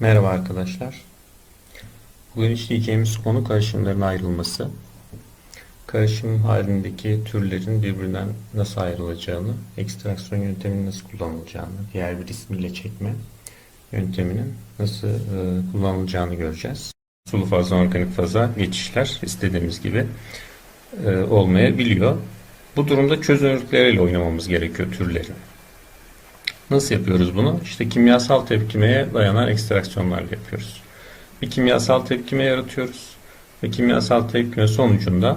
Merhaba arkadaşlar. Bugün işleyeceğimiz konu karışımların ayrılması. Karışım halindeki türlerin birbirinden nasıl ayrılacağını, ekstraksiyon yönteminin nasıl kullanılacağını, diğer bir ismiyle çekme yönteminin nasıl e, kullanılacağını göreceğiz. Sulu fazla organik faza geçişler istediğimiz gibi e, olmayabiliyor. Bu durumda çözünürlükleriyle oynamamız gerekiyor türlerin. Nasıl yapıyoruz bunu? İşte kimyasal tepkimeye dayanan ekstraksiyonlarla yapıyoruz. Bir kimyasal tepkime yaratıyoruz ve kimyasal tepkime sonucunda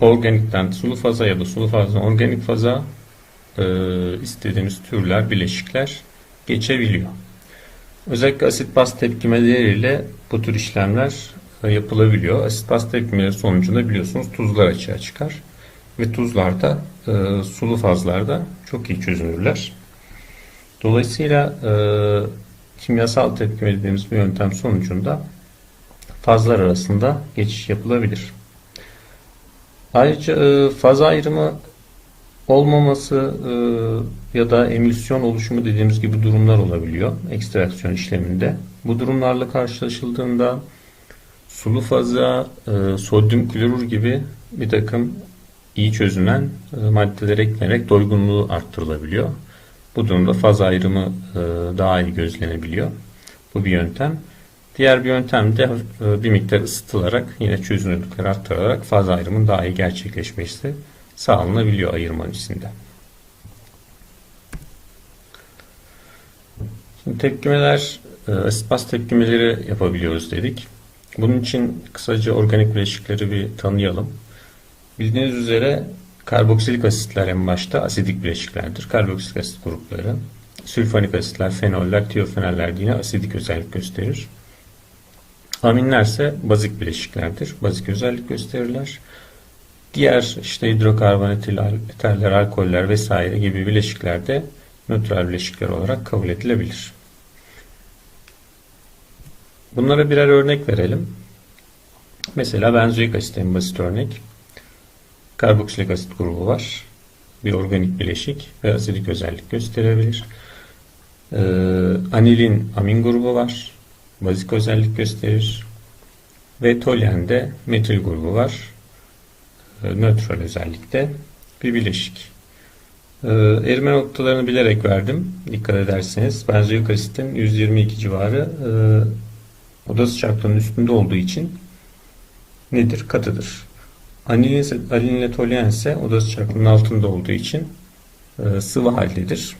organikten sulu faza ya da sulu fazla organik faza e, istediğimiz türler, bileşikler geçebiliyor. Özellikle asit baz tepkimeleriyle bu tür işlemler e, yapılabiliyor. Asit baz tepkimeleri sonucunda biliyorsunuz tuzlar açığa çıkar ve tuzlarda e, sulu fazlarda çok iyi çözünürler. Dolayısıyla e, kimyasal tepkime dediğimiz bir yöntem sonucunda fazlar arasında geçiş yapılabilir. Ayrıca e, faz ayrımı olmaması e, ya da emülsiyon oluşumu dediğimiz gibi durumlar olabiliyor ekstraksiyon işleminde. Bu durumlarla karşılaşıldığında sulu faza, e, sodyum klorür gibi bir takım iyi çözünen e, maddeler eklenerek doygunluğu arttırılabiliyor. Bu durumda faz ayrımı e, daha iyi gözlenebiliyor. Bu bir yöntem. Diğer bir yöntem de e, bir miktar ısıtılarak yine çözünürlükleri arttırarak faz ayrımının daha iyi gerçekleşmesi sağlanabiliyor ayırma içinde. Şimdi tepkimeler, e, asit tepkimeleri yapabiliyoruz dedik. Bunun için kısaca organik bileşikleri bir tanıyalım. Bildiğiniz üzere Karboksilik asitler en başta asidik bileşiklerdir. Karboksilik asit grupları. Sülfonik asitler, fenoller, tiofeneller yine asidik özellik gösterir. Aminler ise bazik bileşiklerdir. Bazik özellik gösterirler. Diğer işte hidrokarbon eterler, alkoller vesaire gibi bileşikler de nötral bileşikler olarak kabul edilebilir. Bunlara birer örnek verelim. Mesela benzoik asit en basit örnek. Karboksilik asit grubu var. Bir organik bileşik ve asidik özellik gösterebilir. Ee, anilin amin grubu var. Bazik özellik gösterir. Ve toluen metil grubu var. Ee, nötral özellikte bir bileşik. Ee, erime noktalarını bilerek verdim. Dikkat ederseniz benzoik asitin 122 civarı oda sıcaklığının üstünde olduğu için nedir? Katıdır. Anilin, anilinle toluen ise oda sıcaklığının altında olduğu için e, sıvı haldedir.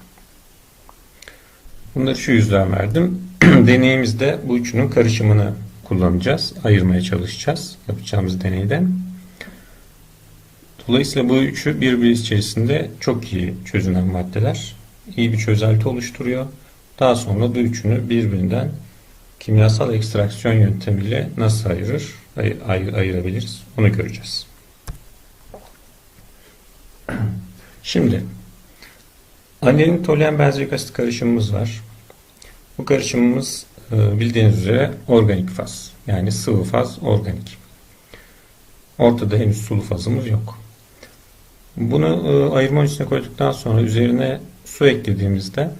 Bunları şu yüzden verdim. Deneyimizde bu üçünün karışımını kullanacağız. Ayırmaya çalışacağız yapacağımız deneyden. Dolayısıyla bu üçü birbiri içerisinde çok iyi çözünen maddeler. İyi bir çözelti oluşturuyor. Daha sonra bu üçünü birbirinden kimyasal ekstraksiyon yöntemiyle nasıl ayırır, ay ay ayırabiliriz onu göreceğiz. Şimdi anilin toluen benzoik asit karışımımız var. Bu karışımımız e, bildiğiniz üzere organik faz. Yani sıvı faz organik. Ortada henüz sulu fazımız yok. Bunu e, ayırma içine koyduktan sonra üzerine su eklediğimizde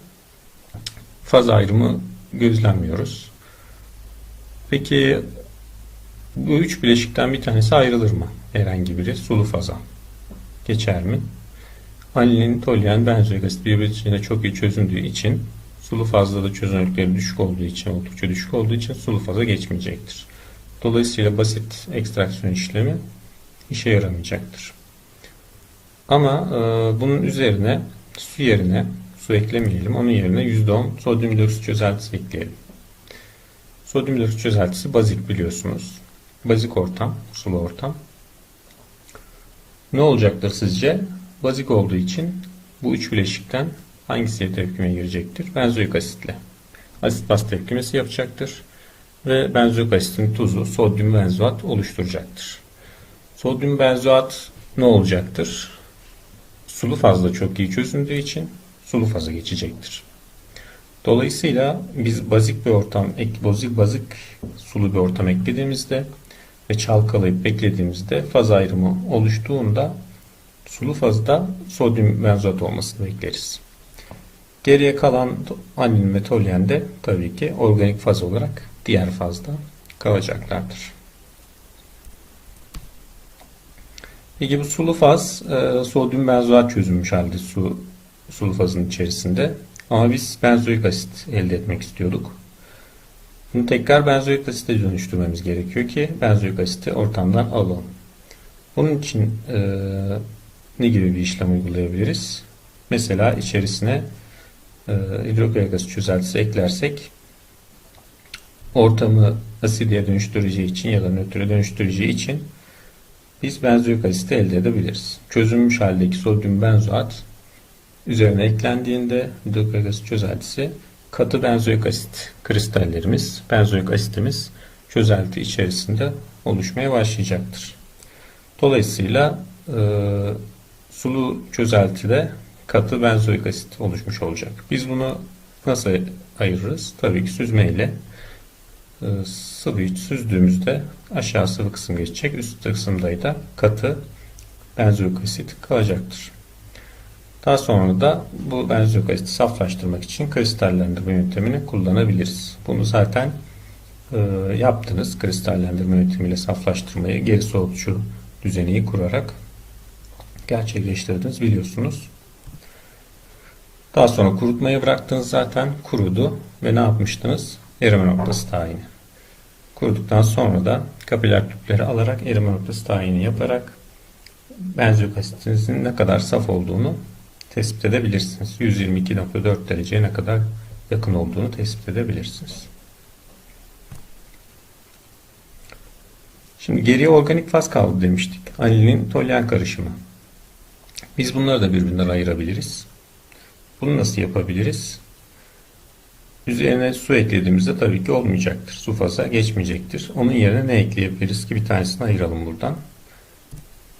faz ayrımı gözlemliyoruz. Peki bu üç bileşikten bir tanesi ayrılır mı? Herhangi biri sulu faza geçer mi? Anilin, toluen, benzoik asit birbirine çok iyi çözündüğü için sulu fazla da çözünürlükleri düşük olduğu için, oldukça düşük olduğu için sulu faza geçmeyecektir. Dolayısıyla basit ekstraksiyon işlemi işe yaramayacaktır. Ama e, bunun üzerine su yerine su eklemeyelim. Onun yerine %10 sodyum hidroksit çözeltisi ekleyelim. Sodyum hidroksit çözeltisi bazik biliyorsunuz. Bazik ortam, sulu ortam. Ne olacaktır sizce? Bazik olduğu için bu üç bileşikten hangisiyle tepkime girecektir? Benzoik asitle. Asit baz tepkimesi yapacaktır. Ve benzoik asitin tuzu sodyum benzoat oluşturacaktır. Sodyum benzoat ne olacaktır? Sulu fazla çok iyi çözündüğü için sulu faza geçecektir. Dolayısıyla biz bazik bir ortam, bazik bazik sulu bir ortam eklediğimizde ve çalkalayıp beklediğimizde faz ayrımı oluştuğunda sulu fazda sodyum benzoat olmasını bekleriz. Geriye kalan anilin ve toluen de tabii ki organik faz olarak diğer fazda kalacaklardır. Peki bu sulu faz e, sodyum benzoat çözülmüş halde su sulu fazın içerisinde. Ama biz benzoik asit elde etmek istiyorduk. Bunu tekrar benzoik asite dönüştürmemiz gerekiyor ki benzoik asiti ortamdan alalım. Bunun için e, ne gibi bir işlem uygulayabiliriz? Mesela içerisine e, hidroklorik asit çözeltisi eklersek ortamı asidiye dönüştüreceği için ya da nötre dönüştüreceği için biz benzoik asiti elde edebiliriz. Çözülmüş haldeki sodyum benzoat üzerine eklendiğinde hidroklorik asit çözeltisi katı benzoik asit kristallerimiz, benzoik asitimiz çözelti içerisinde oluşmaya başlayacaktır. Dolayısıyla e, sulu çözeltide katı benzoik asit oluşmuş olacak. Biz bunu nasıl ayırırız? Tabii ki süzmeyle e, sıvıyı süzdüğümüzde aşağı sıvı kısım geçecek. Üst kısımda da katı benzoik asit kalacaktır. Daha sonra da bu benzoik asiti saflaştırmak için kristallendirme yöntemini kullanabiliriz. Bunu zaten e, yaptınız. Kristallendirme yöntemiyle saflaştırmayı geri soğutucu düzeneyi kurarak gerçekleştirdiniz biliyorsunuz. Daha sonra kurutmayı bıraktınız zaten kurudu ve ne yapmıştınız? Erime noktası tayini. Kuruduktan sonra da kapiler tüpleri alarak erime noktası tayini yaparak benzoik asitinizin ne kadar saf olduğunu tespit edebilirsiniz. 122.4 dereceye ne kadar yakın olduğunu tespit edebilirsiniz. Şimdi geriye organik faz kaldı demiştik. Anilin toluen karışımı. Biz bunları da birbirinden ayırabiliriz. Bunu nasıl yapabiliriz? Üzerine su eklediğimizde tabii ki olmayacaktır. Su faza geçmeyecektir. Onun yerine ne ekleyebiliriz ki bir tanesini ayıralım buradan.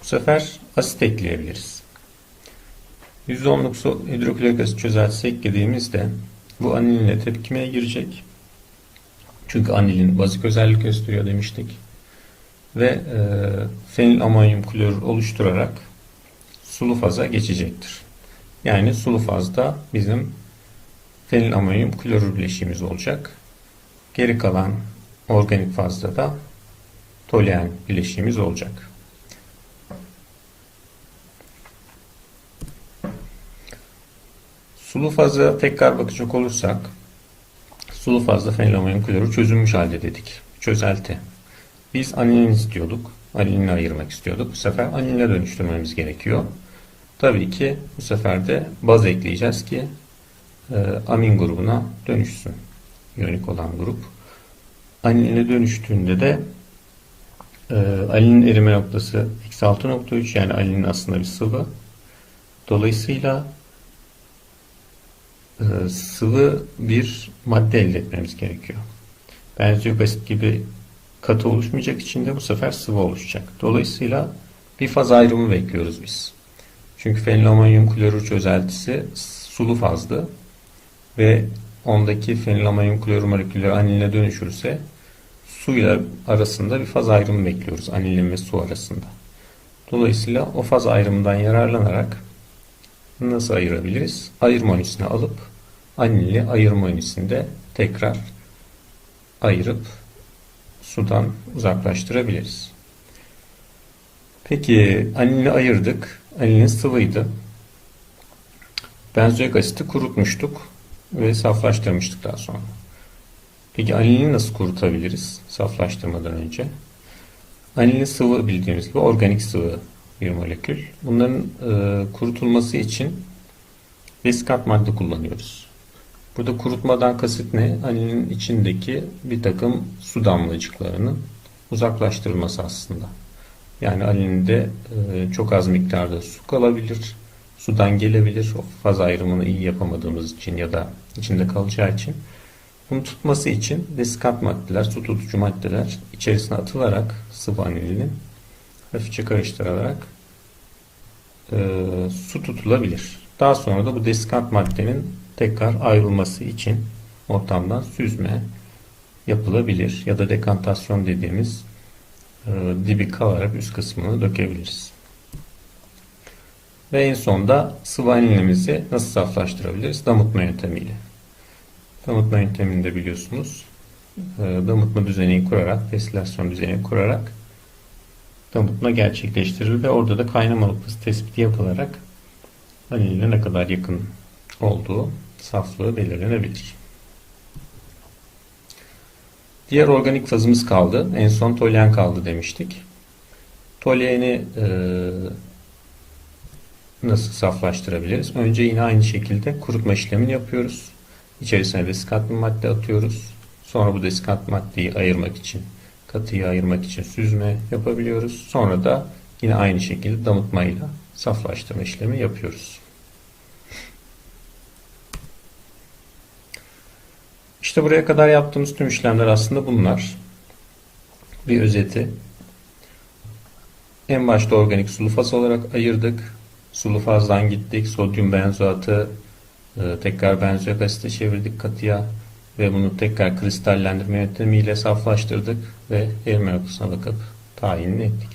Bu sefer asit ekleyebiliriz. %10'luk su hidroklorik asit çözeltisi bu anilinle tepkimeye girecek. Çünkü anilin bazik özellik gösteriyor demiştik. Ve e, fenil amonyum klorür oluşturarak sulu faza geçecektir. Yani sulu fazda bizim fenil amonyum klorür bileşiğimiz olacak. Geri kalan organik fazda da toluen bileşiğimiz olacak. Sulu faza tekrar bakacak olursak sulu fazda fenil amonyum klorür çözülmüş halde dedik. Çözelti. Biz anilin istiyorduk. Anilini ayırmak istiyorduk. Bu sefer aniline dönüştürmemiz gerekiyor. Tabii ki bu sefer de baz ekleyeceğiz ki e, amin grubuna dönüşsün. İyonik olan grup. Aniline dönüştüğünde de e, alinin erime noktası eksi 6.3 yani alinin aslında bir sıvı. Dolayısıyla sıvı bir madde elde etmemiz gerekiyor. Benzoik asit gibi katı oluşmayacak içinde bu sefer sıvı oluşacak. Dolayısıyla bir faz ayrımı bekliyoruz biz. Çünkü fenilomonyum klorür çözeltisi sulu fazlı ve ondaki fenilomonyum klorür molekülleri aniline dönüşürse suyla arasında bir faz ayrımı bekliyoruz anilin ve su arasında. Dolayısıyla o faz ayrımından yararlanarak nasıl ayırabiliriz? Ayırma ünitesini alıp anili ayırma ünitesinde tekrar ayırıp sudan uzaklaştırabiliriz. Peki anilini ayırdık. Anilin sıvıydı. Benzoik asiti kurutmuştuk ve saflaştırmıştık daha sonra. Peki anilini nasıl kurutabiliriz saflaştırmadan önce? Anilin sıvı bildiğimiz gibi organik sıvı bir molekül. Bunların e, kurutulması için vesikat madde kullanıyoruz. Burada kurutmadan kasıt ne? Anilin içindeki bir takım su damlacıklarının uzaklaştırılması aslında. Yani anilinde e, çok az miktarda su kalabilir. Sudan gelebilir. O faz ayrımını iyi yapamadığımız için ya da içinde kalacağı için. Bunu tutması için vesikat maddeler, su tutucu maddeler içerisine atılarak sıvı anilinin hafifçe karıştırılarak e, su tutulabilir. Daha sonra da bu desikant maddenin tekrar ayrılması için ortamdan süzme yapılabilir ya da dekantasyon dediğimiz e, dibi kalarak üst kısmını dökebiliriz. Ve en sonda sıvı anilinimizi nasıl saflaştırabiliriz? Damıtma yöntemiyle. Damıtma yöntemini de biliyorsunuz. Ee, Damıtma düzeneği kurarak, destilasyon düzeneği kurarak damıtma gerçekleştirilir ve orada da kaynama noktası tespiti yapılarak vaniline ne kadar yakın olduğu saflığı belirlenebilir. Diğer organik fazımız kaldı. En son toluen kaldı demiştik. Tolueni e, nasıl saflaştırabiliriz? Önce yine aynı şekilde kurutma işlemini yapıyoruz. İçerisine desikatlı madde atıyoruz. Sonra bu desikatlı maddeyi ayırmak için, katıyı ayırmak için süzme yapabiliyoruz. Sonra da yine aynı şekilde damıtmayla saflaştırma işlemi yapıyoruz. İşte buraya kadar yaptığımız tüm işlemler aslında bunlar. Bir özeti. En başta organik sulu faz olarak ayırdık. Sulu fazdan gittik. Sodyum benzoatı e, tekrar benzoik asite çevirdik katıya ve bunu tekrar kristallendirme yöntemiyle saflaştırdık ve erime noktasına bakıp tayinini ettik.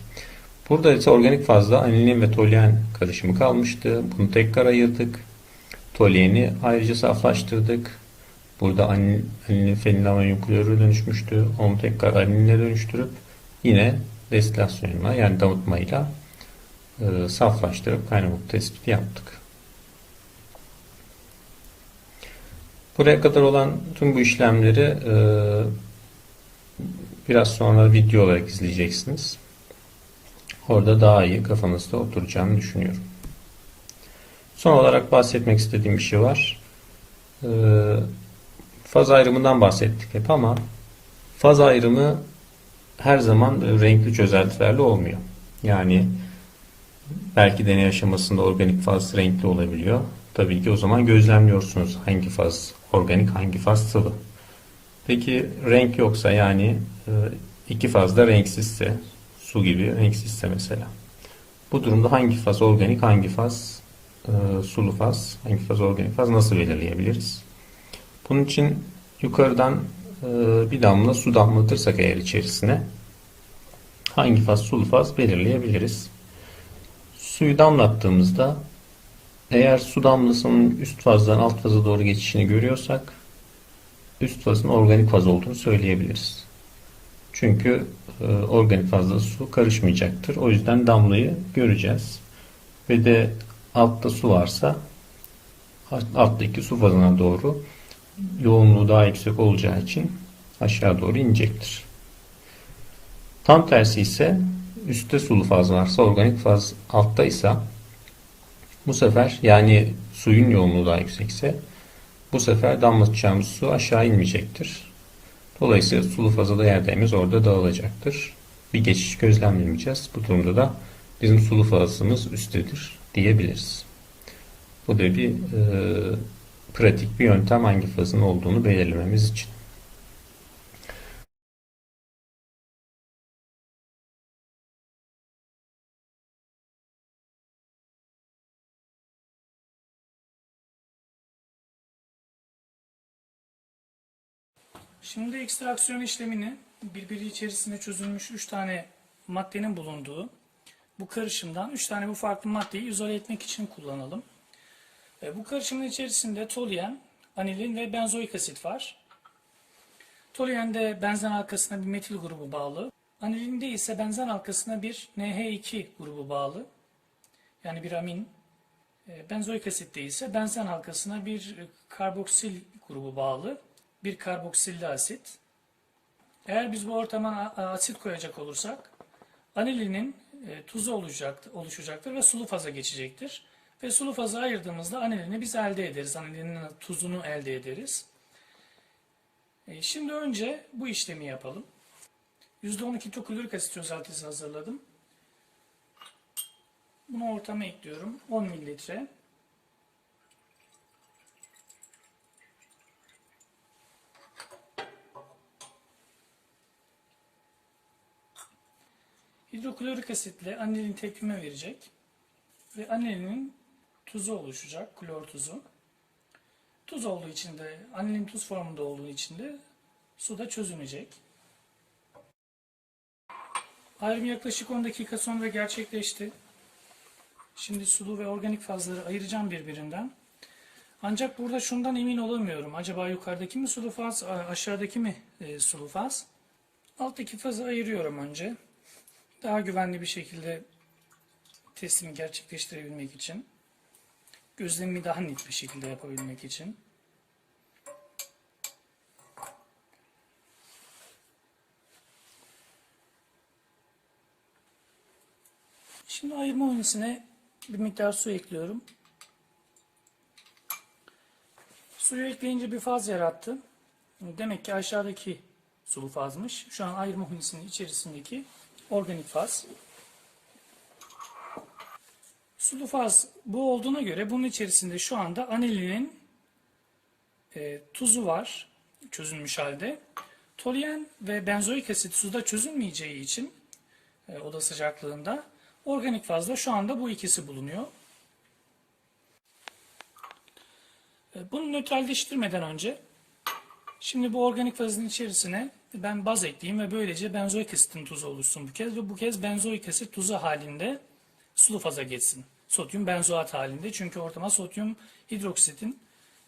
Burada ise organik fazla anilin ve toluen karışımı kalmıştı. Bunu tekrar ayırdık. Tolueni ayrıca saflaştırdık. Burada anilin, anilin fenilamonyum klorürü dönüşmüştü. Onu tekrar aniline dönüştürüp yine destilasyonla yani damıtmayla e, saflaştırıp kaynamak tespiti yaptık. Buraya kadar olan tüm bu işlemleri e, biraz sonra video olarak izleyeceksiniz. Orada daha iyi kafanızda oturacağını düşünüyorum. Son olarak bahsetmek istediğim bir şey var. E, faz ayrımından bahsettik hep ama faz ayrımı her zaman renkli çözeltilerle olmuyor. Yani belki deney aşamasında organik faz renkli olabiliyor. Tabii ki o zaman gözlemliyorsunuz hangi faz organik hangi faz sıvı. Peki renk yoksa yani e, iki faz da renksizse su gibi renksizse mesela. Bu durumda hangi faz organik hangi faz e, sulu faz hangi faz organik faz nasıl belirleyebiliriz? Bunun için yukarıdan e, bir damla su damlatırsak eğer içerisine hangi faz sulu faz belirleyebiliriz. Suyu damlattığımızda eğer su damlasının üst fazdan alt faza doğru geçişini görüyorsak üst fazın organik faz olduğunu söyleyebiliriz. Çünkü e, organik fazla su karışmayacaktır. O yüzden damlayı göreceğiz. Ve de altta su varsa alttaki su fazına doğru yoğunluğu daha yüksek olacağı için aşağı doğru inecektir. Tam tersi ise üstte sulu faz varsa organik faz altta ise bu sefer yani suyun yoğunluğu daha yüksekse bu sefer damlatacağımız su aşağı inmeyecektir. Dolayısıyla sulu faza da yerdeyimiz orada dağılacaktır. Bir geçiş gözlemlemeyeceğiz. Bu durumda da bizim sulu fazımız üsttedir diyebiliriz. Bu da bir e, pratik bir yöntem hangi fazın olduğunu belirlememiz için. Şimdi ekstraksiyon işlemini birbiri içerisinde çözülmüş 3 tane maddenin bulunduğu bu karışımdan 3 tane bu farklı maddeyi izole etmek için kullanalım. E, bu karışımın içerisinde toluen, anilin ve benzoik asit var. Toluende benzen halkasına bir metil grubu bağlı. Anilinde ise benzen halkasına bir NH2 grubu bağlı. Yani bir amin. E, benzoik asitte ise benzen halkasına bir karboksil grubu bağlı bir karboksilli asit. Eğer biz bu ortama asit koyacak olursak anilinin e, tuzu olacak, oluşacaktır ve sulu faza geçecektir. Ve sulu faza ayırdığımızda anilini biz elde ederiz. Anilinin tuzunu elde ederiz. E, şimdi önce bu işlemi yapalım. %12 toklorik asit çözeltisi hazırladım. Bunu ortama ekliyorum. 10 mililitre. Hidroklorik asitle anilin tepkime verecek ve anilinin tuzu oluşacak, klor tuzu. Tuz olduğu için de, anilin tuz formunda olduğu için de suda çözünecek. Ayrım yaklaşık 10 dakika sonra gerçekleşti. Şimdi sulu ve organik fazları ayıracağım birbirinden. Ancak burada şundan emin olamıyorum. Acaba yukarıdaki mi sulu faz, aşağıdaki mi e, sulu faz? Alttaki fazı ayırıyorum önce. Daha güvenli bir şekilde testimi gerçekleştirebilmek için. Gözlemimi daha net bir şekilde yapabilmek için. Şimdi ayırma unisine bir miktar su ekliyorum. Suyu ekleyince bir faz yarattı. Demek ki aşağıdaki sulu fazmış. Şu an ayırma hunisinin içerisindeki organik faz. Sulu faz bu olduğuna göre bunun içerisinde şu anda anilinin e, tuzu var çözülmüş halde. Toluen ve benzoik asit suda çözülmeyeceği için e, oda sıcaklığında organik fazla şu anda bu ikisi bulunuyor. E, Bunu nötralleştirmeden önce şimdi bu organik fazın içerisine ben baz ekleyeyim ve böylece benzoik asitin tuzu oluşsun bu kez ve bu kez benzoik asit tuzu halinde sulu faza geçsin. Sodyum benzoat halinde çünkü ortama sodyum hidroksitin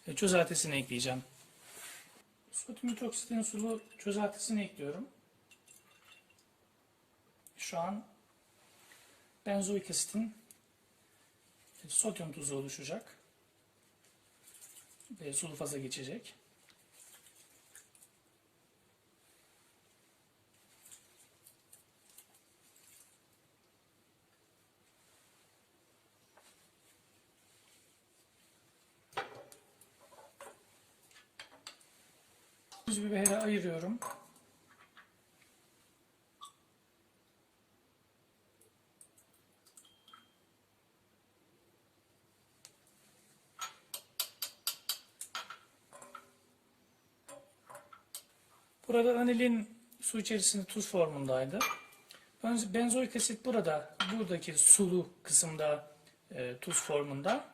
e, çözeltisini ekleyeceğim. Sodyum hidroksitin sulu çözeltisini ekliyorum. Şu an benzoik asitin sodyum tuzu oluşacak ve sulu faza geçecek. Tuz biberi ayırıyorum. Burada anilin su içerisinde tuz formundaydı. Benz- Benzoik asit burada, buradaki sulu kısımda e, tuz formunda.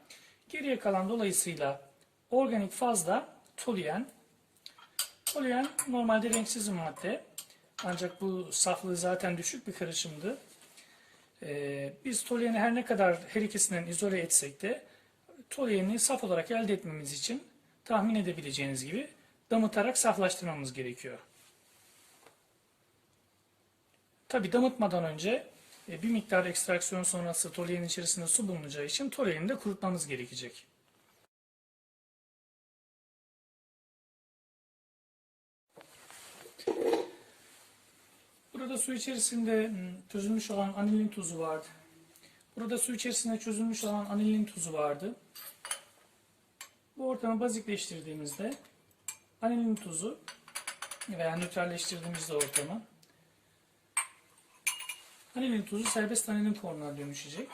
Geriye kalan dolayısıyla organik fazla toluen. Toluen normalde renksiz bir madde. Ancak bu saflığı zaten düşük bir karışımdı. E, biz tolueni her ne kadar her ikisinden izole etsek de tolueni saf olarak elde etmemiz için tahmin edebileceğiniz gibi damıtarak saflaştırmamız gerekiyor. Tabi damıtmadan önce e, bir miktar ekstraksiyon sonrası toluenin içerisinde su bulunacağı için tolueni de kurutmamız gerekecek. Burada su içerisinde hmm, çözülmüş olan anilin tuzu vardı. Burada su içerisinde çözülmüş olan anilin tuzu vardı. Bu ortamı bazikleştirdiğimizde anilin tuzu veya nötralleştirdiğimizde ortamı anilin tuzu serbest anilin formuna dönüşecek.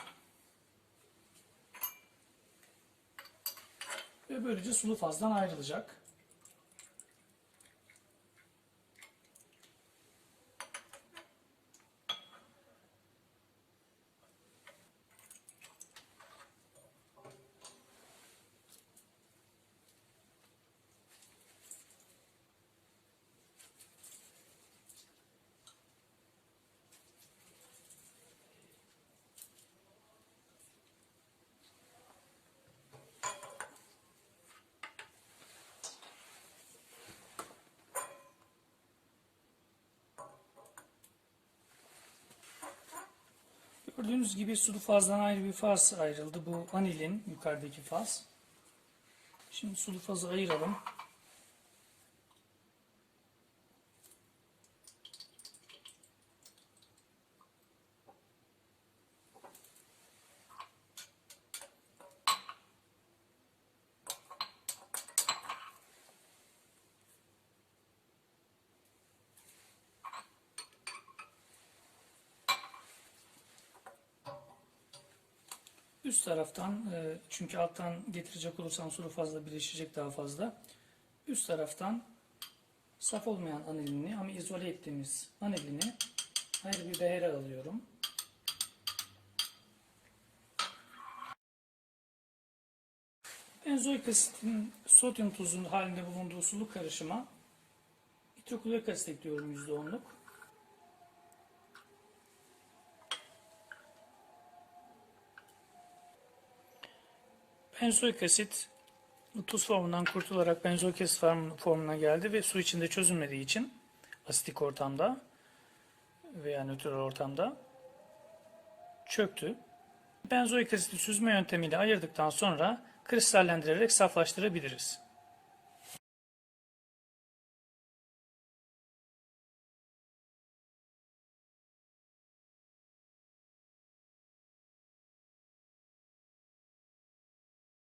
Ve böylece sulu fazdan ayrılacak. Gördüğünüz gibi sulu fazdan ayrı bir faz ayrıldı. Bu anilin yukarıdaki faz. Şimdi sulu fazı ayıralım. Üst taraftan e, çünkü alttan getirecek olursam sulu fazla birleşecek daha fazla. Üst taraftan saf olmayan anilini ama izole ettiğimiz anilini ayrı bir behere alıyorum. Benzoik asitin sodyum tuzun halinde bulunduğu sulu karışıma hidroklorik asit ekliyorum %10'luk. Benzoik asit tuz formundan kurtularak benzoik asit form- formuna geldi ve su içinde çözülmediği için asitik ortamda veya nötr ortamda çöktü. Benzoik asiti süzme yöntemiyle ayırdıktan sonra kristallendirerek saflaştırabiliriz.